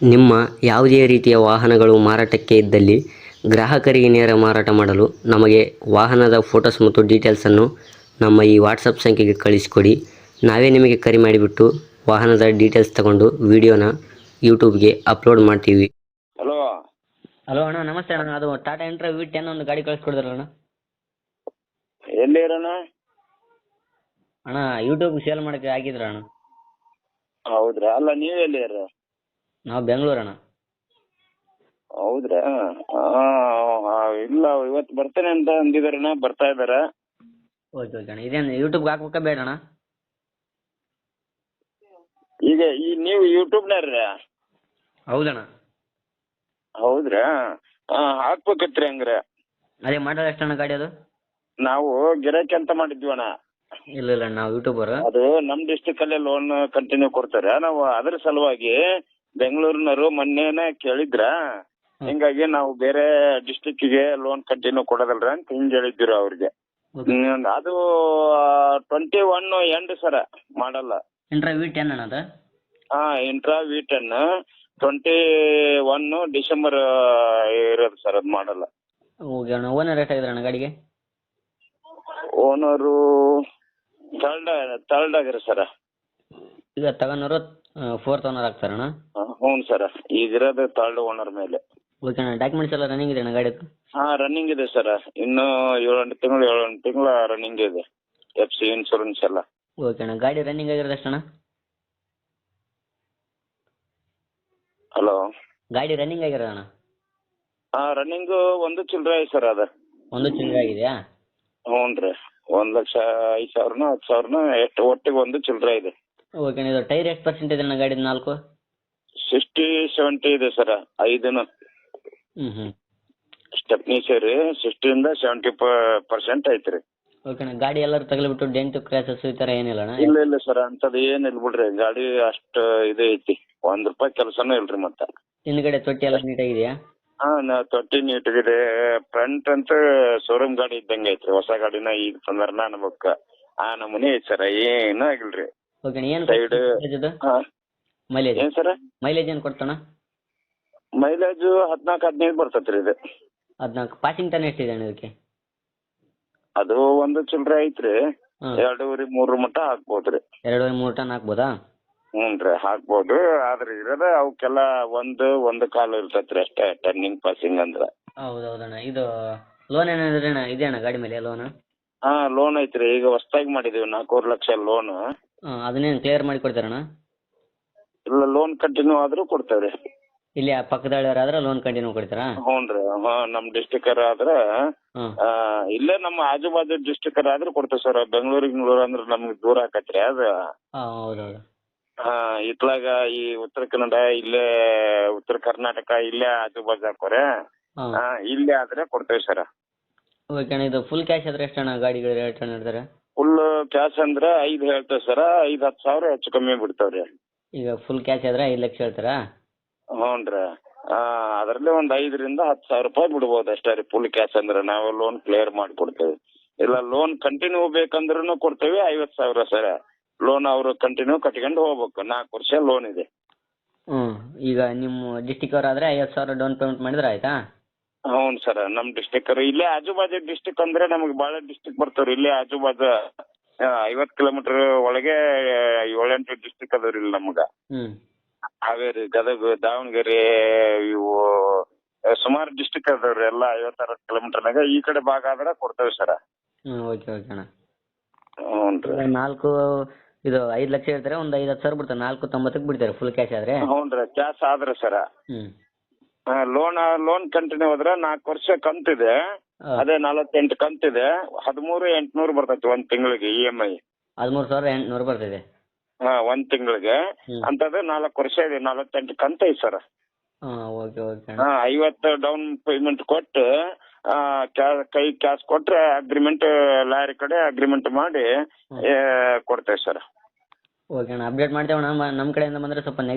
ನಿಮ್ಮ ಯಾವುದೇ ರೀತಿಯ ವಾಹನಗಳು ಮಾರಾಟಕ್ಕೆ ಇದ್ದಲ್ಲಿ ಗ್ರಾಹಕರಿಗೆ ನೇರ ಮಾರಾಟ ಮಾಡಲು ನಮಗೆ ವಾಹನದ ಫೋಟೋಸ್ ಮತ್ತು ಡೀಟೇಲ್ಸನ್ನು ನಮ್ಮ ಈ ವಾಟ್ಸಪ್ ಸಂಖ್ಯೆಗೆ ಕಳಿಸಿಕೊಡಿ. ನಾವೇ ನಿಮಗೆ ಕರೆ ಮಾಡಿಬಿಟ್ಟು ವಾಹನದ ಡೀಟೇಲ್ಸ್ ತಗೊಂಡು ವಿಡಿಯೋನ ಯೂಟ್ಯೂಬ್ಗೆ ಅಪ್ಲೋಡ್ ಮಾಡ್ತೀವಿ. ಹಲೋ. ಹಲೋ ಅಣ್ಣ ನಮಸ್ತೆ ಅಣ್ಣ. ಅದು ಟಾಟಾ ಇಂಟ್ರಾ ವಿ ಟೆನ್ ಒಂದು ಗಾಡಿ ಕಳಿಸ್ಕೊಡಿದ್ರಲ್ಲ ಎಲ್ಲಿ ಇರೋಣ? ಅಣ್ಣ ಯೂಟ್ಯೂಬ್ ಸೇಲ್ ಮಾಡಕ್ಕೆ ಆಗಿದ್ರ ಅಣ್ಣ? ಹೌದ್ರಾ? ಅಲ್ಲ ನೀವೆಲ್ಲಿ ಎಲ್ಲಿ ಇರೋ ನಾವು ಬೆಂಗಳೂರು ಅಣ್ಣ ಹೌದ್ರಾ? ಆ, ಆ, ಇಲ್ಲ ಇವತ್ತು ಬರ್ತೇನೆ ಅಂತ ಅಂದಿದಾರಣ್ಣ ಬರ್ತಾ ಇದಾರ. ಓಕೆ ಓಕೆ ಅಣ್ಣ. ಇದೇನು ಯೂಟ್ಯೂಬ್ಗೆ ಹಾಕ್ಬೇಕಾ ಬೇಡ ಅಣ್ಣ ಈಗ ಈ ನೀವು ಯೂಟ್ಯೂಬ್ನಾರ ಹೌದಣ್ಣ. ಹೌದ್ರಾ? ಆ, ಹಾಕ್ಬೇಕತ್ರಿ ಹಂಗ್ರೆ. ಅದೇ ಮಾಡೋದು ಎಷ್ಟಣ್ಣ ಗಾಡಿ ಅದು? ನಾವು ಗಿರಾಕಿ ಅಂತ ಮಾಡಿದ್ವಣ್ಣ. ಇಲ್ಲ ಇಲ್ಲ ನಾವು ಯೂಟ್ಯೂಬರ್ ಅದು ನಮ್ ಡಿಸ್ಟಿಕ್ ಅಲ್ಲೇ ಲೋನ್ ಕಂಟಿನ್ಯೂ ಕೊಡ್ತಾರೆ. ನಾವು ಅದ್ರ ಸಲುವಾಗಿ ಬೆಂಗಳೂರಿನವರು ಮೊನ್ನೆನೆ ಕೇಳಿದ್ರ? ಹಿಂಗಾಗಿ ನಾವು ಬೇರೆ ಡಿಸ್ಟಿಕ್ಗೆ ಲೋನ್ ಕಂಟಿನ್ಯೂ ಕೊಡೋದಲ್ರ ಅಂತ ಹಿಂಗ್ ಹೇಳಿದ್ರು ಅವ್ರಿಗೆ. ಹ್ಮ್, ಅದು ಟ್ವೆಂಟಿ ಒನ್ ಎಂಡ್ ಸರ ಮಾಡಲ್ಲ. ಇಂಟ್ರಾ ವಿ ಟೆನ್ ಅಣ್ಣ ಹಾ Intra V ten twenty one December ಇರೋದು ಸರ್ ಅದು ಮಾಡಲ್ಲ. ಓಕೆ ಅಣ್ಣ ಓನರ್ ಎಷ್ಟ ಅಣ್ಣ ಗಾಡಿಗೆ? ಓನರು ತರ್ಡ್ ತರ್ಡ್ ಆಗಿರ ಸರ್. ಈಗ ತಗೊಂಡವರು ಫೋರ್ತ್ ಓನರ್ ಆಗ್ತಾರಣ್ಣ. ಹ್ಞೂ ಸರ. ಈಗಿರೋದು ತರ್ಡ್ ಓನರ್ ಮೇಲೆ. ಓಕೆ ಅಣ್ಣ ಡಾಕ್ಯುಮೆಂಟ್ಸ್ ಎಲ್ಲ ರನ್ನಿಂಗ್ ಇದೆ ಅಣ್ಣ ಗಾಡಿದು? ಹಾ ರನ್ನಿಂಗ್ ಇದೆ ಸರ್. ಇನ್ನು ಏಳೆಂಟು ತಿಂಗಳು ಏಳೆಂಟು ತಿಂಗಳ ರನ್ನಿಂಗ್ ಇದೆ. ಎಫ್ ಸಿ ಇನ್ಶೂರೆನ್ಸ್ ಎಲ್ಲ. ಓಕೆ ಅಣ್ಣ ಗಾಡಿ ರನ್ನಿಂಗ್ ಆಗಿರೋದು ಅಣ್ಣ ಹಲೋ ಗಾಡಿ ರನ್ನಿಂಗ್ ಆಗಿರೋದು ಅಣ್ಣ? ಹಾಂ ರನ್ನಿಂಗ್ ಒಂದು ಚಿಲ್ಲರೆ ಐತೆ ಸರ್ ಅದು. ಒಂದು ಚಿಲ್ಲರೆ ಆಗಿದೆಯಾ? ಹ್ಞೂ ರೀ. ಒಂದು ಲಕ್ಷ ಐದು ಸಾವಿರನೋ ಹತ್ತು ಸಾವಿರನೋ ಎಷ್ಟು ಒಟ್ಟಿಗೆ ಒಂದು ಚಿಲ್ಲರೆ ಇದೆ. ಓಕೆ ಅಣ್ಣ ಇದು ಟೈರ್ ಎಷ್ಟು ಪರ್ಸೆಂಟ್ ಇದೆ ಅಣ್ಣ ಗಾಡಿದು ನಾಲ್ಕು? ಸಿಕ್ಸ್ಟಿ ಸೆವೆಂಟಿ ಇದೆ ಸರ್ ಐದನ ಹ್ಮ್ ಸ್ಟೆಪ್ನಿ ಸೇರಿ ಸಿಕ್ಸ್ಟಿಯಿಂದ ಸೆವೆಂಟಿ ಪರ್ಸೆಂಟ್ ಐತ್ರಿ. ಓಕೆ ಅಣ್ಣ ಗಾಡಿ ಎಲ್ಲರೂ ತಗಲಿಬಿಟ್ಟು ಡೆಂಟ್ ಕ್ರ್ಯಾಸಸ್ ಈ ಥರ ಏನಿಲ್ಲ ಇಲ್ಲ ಇಲ್ಲ ಸರ್ ಅಂಥದ್ದು ಏನಿಲ್ಲ ಬಿಡ್ರಿ ಗಾಡಿ ಅಷ್ಟು ಇದು ಐತಿ. ಒಂದು ರೂಪಾಯಿ ಕೆಲಸನೂ ಇಲ್ರಿ ಮತ್ತೆ. ಹಿಂದ್ಗಡೆ ತೊಟ್ಟಿ ಎಲ್ಲ ನೀಟಾಗಿದೆಯಾ ಹಾ ನಾ ತೊಟ್ಟಿ ಇದೆ ಫ್ರಂಟ್ ಅಂತ ಶೋರೂಮ್ ಗಾಡಿ ಇದ್ದಂಗೆ ಐತ್ರಿ ಹೊಸ ಗಾಡಿನ ಈಗ ತಂದ್ರ ಅನ್ಬೇಕ. ಆ ನಮೂನಿ ಐತಿ ಸರ್ ಏನೂ ಆಗಿಲ್ರಿ. ಓಕೆ ಏನು Side- ಮೈಲೇಜ್ ಏನ್ ಸರ್? ಮೈಲೇಜ್ ಏನು ಕೊಡ್ತಣ್ಣ? ಮೈಲೇಜ್ ಹದಿನಾಲ್ಕು ಹದಿನೈದು ಬರ್ತೈತ್ರಿ ಇದು. ಹದಿನಾಲ್ಕು. ಪಾಸಿಂಗ್ ಟನ್ ಎಷ್ಟಿದೆ ಅಣ್ಣ ಇದಕ್ಕೆ? ಅದು ಒಂದು ಚಿಲ್ಲರೆ ಐತ್ರಿ. ಎರಡೂವರೆ ಮೂರು ಮಟ್ಟ ಹಾಕ್ಬೋದ್ರಿ. ಎರಡೂವರೆ ಮೂರು ಟನ್ ಹಾಕ್ಬೋದಾ? ಹ್ಞೂನ್ರಿ ಹಾಕ್ಬೋದು. ಆದ್ರೆ ಇರೋದ ಅವಕ್ಕೆಲ್ಲ ಒಂದು ಒಂದು ಕಾಲು ಇರ್ತೈತ್ರಿ ಅಷ್ಟೇ ಟರ್ನಿಂಗ್ ಪಾಸಿಂಗ್ ಅಂದ್ರ. ಹೌದೌದಣ್ಣ. ಇದು ಲೋನ್ ಏನಂದ್ರೆ ಅಣ್ಣ ಇದೆ ಅಣ್ಣ ಗಾಡಿ ಮೇಲೆ ಲೋನ್ ಹಾ ಲೋನ್ ಐತ್ರಿ. ಈಗ ಹೊಸ್ದಾಗಿ ಮಾಡಿದೀವಿ ನಾಲ್ಕೂವರೆ ಲಕ್ಷ ಲೋನ್ ಅದನ್ನೇನು ಕ್ಲಿಯರ್ ಮಾಡಿ ಕೊಡ್ತಾರಣ್ಣ? ಇಲ್ಲ ಲೋನ್ ಕಂಟಿನ್ಯೂ ಆದ್ರೂ ಕೊಡ್ತೇವ್ರಿ. ಇಲ್ಲಿ ಪಕ್ಕದಳ್ಳಿಯವರಾದ್ರೆ ಲೋನ್ ಕಂಟಿನ್ಯೂ ಕೊಡ್ತಾರಾ? ಹ್ಞೂನ್ರಿ ಹಾ ನಮ್ ಡಿಸ್ಟಿಕ್ ಆದ್ರ ಆ, ಇಲ್ಲೇ ನಮ್ಮ ಆಜು ಬಾಜು ಡಿಸ್ಟಿಕ್ ಆದ್ರೂ ಕೊಡ್ತೇವೆ ಸರ್. ಬೆಂಗಳೂರಿಗೆ ನೂರ ಅಂದ್ರೆ ನಮ್ಗೆ ದೂರ ಆಕತ್ರಿ ಅದ. ಹಾಂ ಹೌದೌದು. ಇತ್ಲಾಗ ಈ ಉತ್ತರ ಕನ್ನಡ ಇಲ್ಲೇ ಉತ್ತರ ಕರ್ನಾಟಕ ಇಲ್ಲೇ ಆಜು ಬಾಜು ಹಾಕೋರೆ. ಹಾಂ. ಇಲ್ಲೇ ಆದ್ರೆ ಕೊಡ್ತೇವೆ ಸರ್. ಓಕೆ ಅಣ್ಣ ಇದು ಫುಲ್ ಕ್ಯಾಶ್ ಆದ್ರೆ ಎಷ್ಟು ಅಣ್ಣ ಗಾಡಿಗಳು ರೇಟ್ ಫುಲ್ ಕ್ಯಾಶ್ ಅಂದ್ರೆ ಐದು ಹೇಳ್ತೇವೆ ಸರ್. ಐದ್ ಹತ್ತು ಸಾವಿರ ಹೆಚ್ಚು ಕಮ್ಮಿ ಬಿಡ್ತಾವ್ರಿ. ಈಗ ಫುಲ್ ಕ್ಯಾಶ್ ಆದ್ರೆ ಐದು ಲಕ್ಷ ಹೇಳ್ತೀರಾ? ಹ್ಞೂ ರೀ ಅದರಲ್ಲಿ ಒಂದು ಐದರಿಂದ ಹತ್ತು ಸಾವಿರ ರೂಪಾಯಿ ಬಿಡ್ಬೋದು ಅಷ್ಟೇ ರೀ ಫುಲ್ ಕ್ಯಾಶ್ ಅಂದ್ರೆ ನಾವು ಲೋನ್ ಕ್ಲಿಯರ್ ಮಾಡಿ ಇಲ್ಲಾ ಲೋನ್ ಕಂಟಿನ್ಯೂ ಬೇಕಂದ್ರೂ ಕೊಡ್ತೇವೆ ಐವತ್ತು ಸಾವಿರ ಸರ. ಲೋನ್ ಅವರು ಕಂಟಿನ್ಯೂ ಕಟ್ಕೊಂಡು ಹೋಗ್ಬೇಕು ನಾಲ್ಕು ವರ್ಷ ಲೋನ್ ಇದೆ. ಹ್ಞೂ ಈಗ ನಿಮ್ಮ ಡಿಸ್ಟಿಕ್ ಆದ್ರೆ ಐವತ್ತು ಸಾವಿರ ಡೌನ್ ಪೇಮೆಂಟ್ ಮಾಡಿದ್ರೆ ಆಯ್ತಾ? ಹ್ಞೂ ಸರ್ ನಮ್ಮ ಡಿಸ್ಟಿಕ್ ಇಲ್ಲೇ ಆಜು ಬಾಜು ಡಿಸ್ಟಿಕ್ ಅಂದ್ರೆ ನಮಗೆ ಭಾಳ ಡಿಸ್ಟಿಕ್ ಬರ್ತಾವ್ರಿ ಇಲ್ಲೇ ಆಜು ಬಾಜು ಐವತ್ತು ಕಿಲೋಮೀಟರ್ ಒಳಗೆ ಏಳೆಂಟು ಡಿಸ್ಟಿಕ್ ಅದಾವ್ರಿ ಇಲ್ಲಿ ನಮ್ಗೆ. ಹಾವೇರಿ ಗದಗ ದಾವಣಗೆರೆ ಇವು ಸುಮಾರು ಡಿಸ್ಟಿಕ್ ಅದಾವ್ರಿ ಎಲ್ಲ ಐವತ್ತಾರತ್ತು ಕಿಲೋಮೀಟರ್ನಾಗ. ಈ ಕಡೆ ಭಾಗ ಆದ್ರೆ ಕೊಡ್ತೇವೆ ಸರ್. ಹ್ಮ್ ಓಕೆ ಓಕೆ ಅಣ್ಣ. ಹ್ಞೂ ಈಗ ನಾಲ್ಕು ಇದು ಐದ್ ಲಕ್ಷ ಹೇಳ್ತಾರೆ ಒಂದು ಐದ್ ಹತ್ತು ಸಾವಿರ ಬಿಡ್ತಾರೆ. ನಾಲ್ಕು ತೊಂಬತ್ತಕ್ಕೆ ಬಿಡ್ತಾರೆ ಫುಲ್ ಕ್ಯಾಶ್ ಆದ್ರೆ. ಹ್ಞೂ ಕ್ಯಾಶ್ ಆದ್ರೆ ಸರ್. ಲೋನ್ ಲೋನ್ ಕಂಟಿನ್ಯೂ ಹೋದ್ರೆ ನಾಲ್ಕು ವರ್ಷ ಕಂತಿದೆ. ಅದೇ ನಲವತ್ತೆಂಟು ಕಂತಿದೆ. ಹದಿಮೂರು ಎಂಟುನೂರು ಬರ್ತೈತಿ ಒಂದ್ ತಿಂಗಳಿಗೆ ಇ ಎಂ ಐ ಹದಿಮೂರು ಎಂಟುನೂರು ಬರ್ತಿದೆ ಹಾ ಒಂದ್ ತಿಂಗಳಿಗೆ. ಹ್ಮ್. ಅಂತದ್ದು ನಾಲ್ಕು ವರ್ಷ ಇದೆ ನಲವತ್ತೆಂಟು ಕಂತ ಐತಿ ಸರ್ ಹಾಂ ಓಕೆ ಓಕೆ. ಅಣ್ಣ ಹಾ ಐವತ್ತು ಡೌನ್ ಪೇಮೆಂಟ್ ಕೊಟ್ಟು ಆ, ಕ್ಯಾ- ಕೈ ಕ್ಯಾಶ್ ಕೊಟ್ರೆ ಅಗ್ರಿಮೆಂಟ್ ಲಾರಿ ಕಡೆ ಅಗ್ರಿಮೆಂಟ್ ಮಾಡಿ. ಏ, ಕೊಡ್ತೇವೆ ಸರ್. ಓಕೆ ಅಣ್ಣ ಅಪ್ಡೇಟ್ ಮಾಡ್ತೇವೆ ಅಣ್ಣ. ನಮ್ಮ ಕಡೆಯಿಂದ ಬಂದ್ರೆ ಸ್ವಲ್ಪ ನೆಗೆ